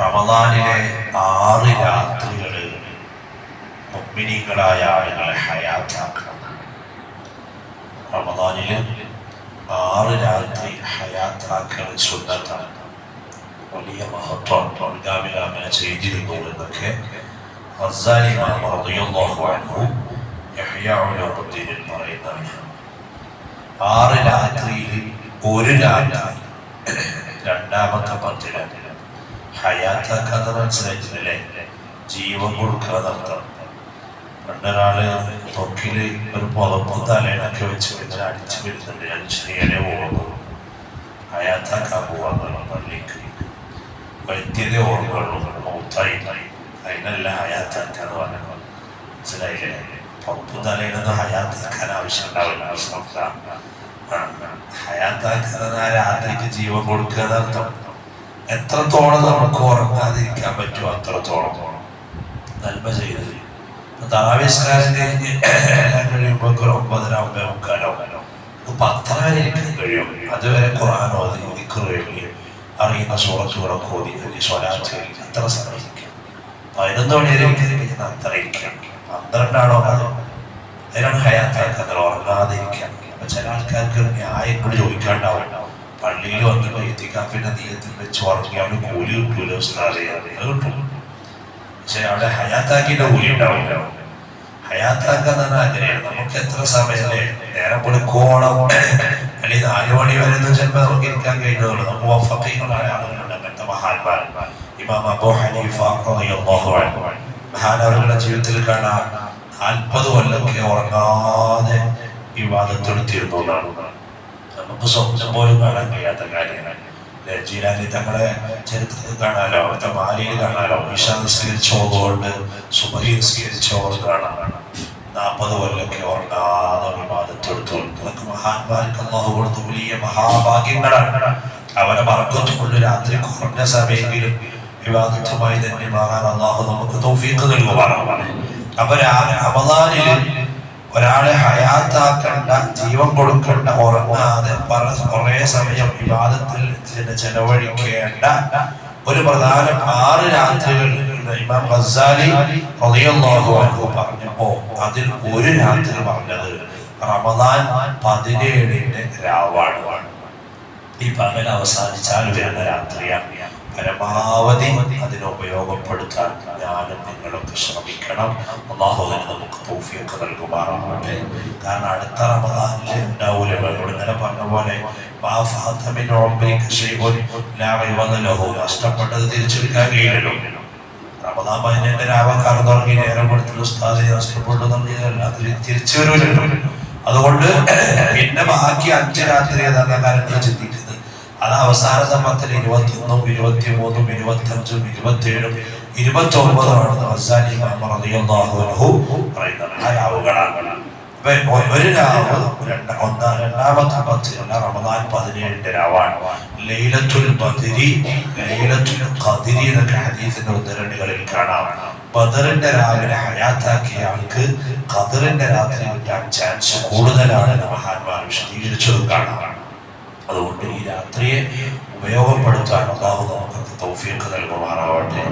റമദാനിലെ ആറ് രാത്രികൾ മുഗ്മിനീകളായ ആളുകളെ ഹയാത്താക്കണം റമദാനിൽ ആറ് രാത്രി ഹയാത്താക്കൽ സുന്നത്താണ്. വലിയ മഹത്വം. മുൻഗാമികൾ അങ്ങനെ ചെയ്തിരുന്നു എന്നൊക്കെ റസാലി ഇമാം റളിയല്ലാഹു അൻഹു യഹ്യ ഉലൂമുദ്ദീനിൽ പറയുന്നതാണ്. ആറ് രാത്രിയിൽ ഒരു രാത്രി രണ്ടാമത്തെ പത്തിന് ഹയാത്താക്കാന്ന് മനസ്സിലായിട്ടില്ലേ ജീവൻ കൊടുക്കുക നടത്തണം പണ്ടൊരാൾ തൊക്കിൽ ഒരു പുതപ്പും തലേനൊക്കെ വെച്ച് ഇങ്ങനെ അടിച്ചു വരുന്നുണ്ട്. ഞാൻ ശ്രീയനെ പോകുന്നു ഹയാത്താക്കാൻ പോവാന്ന് പള്ളിക്ക്. വൈദ്യത ഓർമ്മകളും മൗത്തായി. അതിനല്ല ഹയാത്താക്കാന്ന് പറയുന്നത് മനസ്സിലായില്ലേ? പുറത്തു തലേനൊന്നും ഹയാത്താക്കാൻ ആവശ്യം ഉണ്ടാവില്ല ആവശ്യം ഹയാത്താക്കാൻ രാത്രിക്ക് ജീവൻ കൊടുക്കുക എന്നർത്ഥം എത്രത്തോളം നമുക്ക് ഉറങ്ങാതിരിക്കാൻ പറ്റുമോ അത്രത്തോളം നന്മ ചെയ്ത്. തറാവിസ്കാരം കഴിഞ്ഞ് എല്ലാം കഴിയുമ്പോൾ ഒരു ഒമ്പതര ഒമ്പത് മുക്കാലോ പത്തര വരെ ഇരിക്കാൻ കഴിയും. അതുവരെ ഓതി ദിക്ർ എഴുതി അറിയുന്ന സൂറത്തുകളൊക്കെ ഓതി അല്ലെങ്കിൽ അത്ര സമയം പതിനൊന്ന് മണി വരെ ഇരിക്കാൻ കഴിയുന്ന അത്ര ഇരിക്കാം. പന്ത്രണ്ടാണോ അത് അതിനാണ് ഹയാത്താക്കാൻ ഉറങ്ങാതെ ഇരിക്കാൻ ചില ആൾക്കാർക്ക് ന്യായം കൂടി ചോദിക്കാണ്ടാവും. പള്ളിയിൽ വന്നിട്ട് എത്തിക്കാപ്പിന്റെ നീയത്തിൽ വെച്ച് ഉറങ്ങി അവന് കൂലി കിട്ടൂല കിട്ടും. പക്ഷെ അവിടെ ഹയാത്താക്കിന്റെ കൂലി ഉണ്ടാവില്ല. ഹയാത്താക്കാൻ തന്നെ അങ്ങനെയാണ്. നമുക്ക് എത്ര സമയമല്ലേ നേരം കൊടുക്കോളം. അല്ലെങ്കിൽ നാല് മണി വരെ ഒന്നും ചിലപ്പോൾ നമുക്ക് ഇരിക്കാൻ കഴിഞ്ഞതുള്ളൂ നമ്മൾ വഫീകളായ ആളുകളുണ്ട്. അങ്ങനത്തെ മഹാന്മാർ. ഇമാം അബൂ ഹനീഫ മഹാനവരുടെ ജീവിതത്തിൽ കാണാം. നാൽപ്പത് കൊല്ലമൊക്കെ ഉറങ്ങാതെ ഈ വിവാദത്തെടുത്തിരുന്നു എന്നാണ്. നമുക്ക് സ്വപ്നം പോലും കാണാൻ കഴിയാത്ത കാര്യങ്ങൾ. ജീരാനി തങ്ങളെ ചരിത്രത്തിൽ കാണാലോ? അവിടുത്തെ മാലിയിൽ കാണാലോ? ഈശ നിസ്കരിച്ചോതുകൊണ്ട് സുബഹി നിസ്കരിച്ചോട് കാണാം നാൽപ്പത് കൊല്ലൊക്കെ ഉറങ്ങാതെ വിവാദത്തെടുത്തു അതൊക്കെ മഹാന്മാർക്ക് അള്ളാഹു കൊടുത്ത വലിയ മഹാഭാഗ്യങ്ങളാണ്. അവരെ മറക്കത്തുകൊണ്ട് രാത്രി കുറഞ്ഞ സമയമെങ്കിലും വിവാദത്തുമായി തന്നെ മാറാൻ അള്ളാഹു നമുക്ക് തൗഫീഖ് നൽകുവാറാണ് അപ്പൊ റമദാനിൽ ഒരാളെ ഹയാത്താക്കണ്ട ജീവൻ കൊടുക്കണ്ട ഉറങ്ങാതെ പറ കുറെ സമയം വിവാദത്തിൽ ചെലവഴിക്കേണ്ട ഒരു പ്രധാന ആറ് രാത്രികൾ റളിയല്ലാഹു പറഞ്ഞപ്പോ അതിൽ ഒരു രാത്രി പറഞ്ഞത് റമദാൻ പതിനേഴിന്റെ രാവാണ്. ഈ പകൽ അവസാനിച്ചാൽ വരുന്ന രാത്രിയാണ്. പരമാവധി അതിനെ ഉപയോഗപ്പെടുത്താൻ ഞാനും നിങ്ങളൊക്കെ ശ്രമിക്കണം. തൗഫീഖ് നൽകുമാറാവട്ടെ കാരണം അടുത്ത റമദാനിൽ ഉണ്ടാവൂല? ഇവിടെ ഇന്നലെ പറഞ്ഞ പോലെ നഷ്ടപ്പെട്ടത് തിരിച്ചെടുക്കാൻ കഴിയില്ലല്ലോ. റമദാൻ പതിനേഴ് രാവ തുടങ്ങി നേരം കൊടുത്തിട്ട് ഉസ്താദെ നഷ്ടപ്പെട്ടു എന്നുള്ളതല്ല അതിൽ തിരിച്ചു വരുമല്ലോ അതുകൊണ്ട് പിന്നെ ബാക്കി അഞ്ച് രാത്രി ഏതാണ്ട് കാര്യങ്ങൾ ചിന്തിക്കുന്നത്. അത് അവസാന പത്തിൽ ഇരുപത്തി ഒന്നും ഇരുപത്തി മൂന്നും ഇരുപത്തി അഞ്ചും ഇരുപത്തി ഏഴും ഇരുപത്തി ഒമ്പതാണെന്ന് അപ്പൊ ഒരു രാവ് രണ്ട ഒന്നാം രണ്ടാമത്തെ പത്തിലുള്ള റമദാൻ പതിനേഴിന്റെ രാവാണ്. ലൈലത്തുൽ ബദരി ലൈലത്തുൽ ഖദിരി എന്നൊക്കെ ഹദീസിന്റെ ഉദ്ധരണികളിൽ കാണാം. ബദറിന്റെ രാവിലെ ഹയാത്താക്കിയ ആൾക്ക് ഖദറിന്റെ രാത്രി കിട്ടാൻ ചാൻസ് കൂടുതലാണെന്ന് മഹാന്മാർ വിശദീകരിച്ചതും കാണാം. അതുകൊണ്ട് ഈ രാത്രിയെ ഉപയോഗപ്പെടുത്താൻ അള്ളാഹു നമുക്ക് തൗഫീഖ് നൽകുമാറാവട്ടെ.